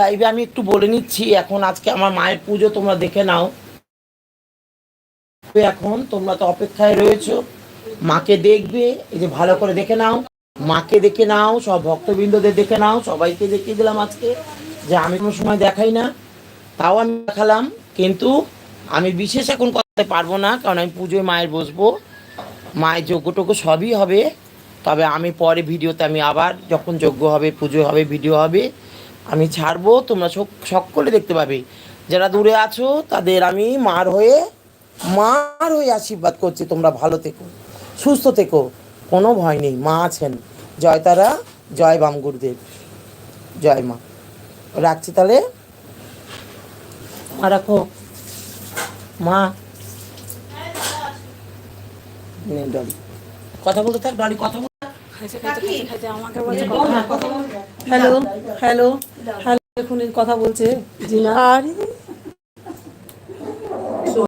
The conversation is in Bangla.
লাইভে আমি একটু বলে নিচ্ছি, এখন আজকে আমার মায়ের পুজো, তোমরা দেখে নাও। এখন তোমরা তো অপেক্ষায় রয়েছো। মাকে দেখবে, এই যে ভালো করে দেখে নাও। মাকে দেখে নাও, সব ভক্তবৃন্দদের দেখে নাও। সবাইকে দেখিয়ে দিলাম আজকে যে আমি কোনো সময় দেখাই না। তাও আমি দেখালাম, কিন্তু আমি বিশেষ এখন করতে পারব না, কারণ আমি পুজোয় মায়ের বসবো। মায়ের যজ্ঞটজ্ঞ সবই হবে। তবে আমি পরে ভিডিওতে আমি আবার, যখন যজ্ঞ হবে, পুজো হবে, ভিডিও হবে আমি ছাড়বো তোমরা সক সকলে দেখতে পাবে। যারা দূরে আছো তাদের আমি মার হয়ে মার হয়ে আশীর্বাদ করছি তোমরা ভালো থেকো সুস্থ থেকো কোনো ভয় নেই মা আছেন। জয় তারা জয় বাম গুরুদেব। জয় মা। রাখছি তাহলে? মা রাখো। মা। নে ডলি। কথা বলতে থাক ডলি কথা বল। Hello hello. হ্যালো এখন কথা বলছে জিনা। আরে